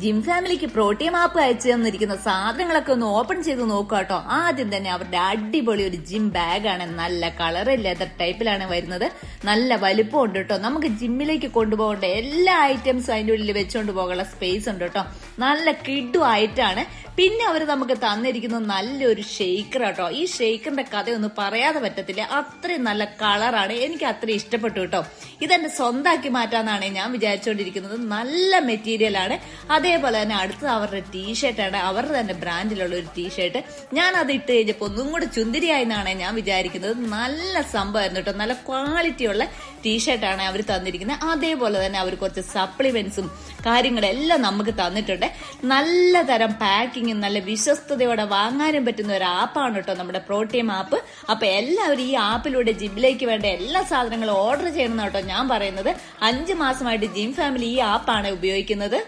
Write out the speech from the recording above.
Gym ഫാമിലിക്ക് protein app അയച്ചു തന്നിരിക്കുന്ന സാധനങ്ങളൊക്കെ ഒന്ന് ഓപ്പൺ ചെയ്ത് നോക്കുക കേട്ടോ. ആദ്യം തന്നെ അവരുടെ അടിപൊളി ഒരു ജിം ബാഗാണ്. നല്ല കളർ ലെതർ ടൈപ്പിലാണ് വരുന്നത്. നല്ല വലിപ്പം ഉണ്ട് കേട്ടോ. നമുക്ക് ജിമ്മിലേക്ക് കൊണ്ടുപോകേണ്ട എല്ലാ ഐറ്റംസും അതിന്റെ ഉള്ളിൽ വെച്ചുകൊണ്ട് പോകാനുള്ള സ്പേസ് ഉണ്ട് കേട്ടോ. നല്ല കിഡു ആയിട്ടാണ്. പിന്നെ അവർ നമുക്ക് തന്നിരിക്കുന്ന നല്ലൊരു ഷെയ്ക്കർ കേട്ടോ. ഈ ഷെയ്ക്കറിന്റെ കഥയൊന്നും പറയാതെ പറ്റത്തില്ല. അത്രയും നല്ല കളറാണ്. എനിക്ക് അത്രയും ഇഷ്ടപ്പെട്ടു കേട്ടോ. ഇതെന്റെ സ്വന്താക്കി മാറ്റാന്നാണ് ഞാൻ വിചാരിച്ചുകൊണ്ടിരിക്കുന്നത് നല്ല മെറ്റീരിയൽ ആണ്. അതേപോലെ തന്നെ അടുത്തത് അവരുടെ ടീഷർട്ടാണ് അവരുടെ തന്നെ ബ്രാൻഡിലുള്ള ഒരു ടീഷർട്ട് ഞാൻ അത് ഇട്ട് കഴിഞ്ഞപ്പോൾ ഒന്നും കൂടെ ചുന്തിരിയായി എന്നാണ് ഞാൻ വിചാരിക്കുന്നത്. നല്ല സംഭവമായിരുന്നു കേട്ടോ. നല്ല ക്വാളിറ്റി ക്വാളിറ്റിയുള്ള ടീഷർട്ടാണ് അവർ തന്നിരിക്കുന്നത്. അതേപോലെ തന്നെ അവർ കുറച്ച് സപ്ലിമെന്റ്സും കാര്യങ്ങളെല്ലാം നമുക്ക് തന്നിട്ടുണ്ട്. നല്ല തരം പാക്കിങ്ങും നല്ല വിശ്വസ്തയോടെ വാങ്ങാനും പറ്റുന്ന ഒരു ആപ്പാണ് കേട്ടോ നമ്മുടെ പ്രോട്ടീം ആപ്പ് അപ്പൊ എല്ലാവരും ഈ ആപ്പിലൂടെ ജിമ്മിലേക്ക് വേണ്ട എല്ലാ സാധനങ്ങളും ഓർഡർ ചെയ്യണം കേട്ടോ ഞാൻ പറയുന്നത്. അഞ്ച് മാസമായിട്ട് ജിം ഫാമിലി ഈ ആപ്പാണ് ഉപയോഗിക്കുന്നത്.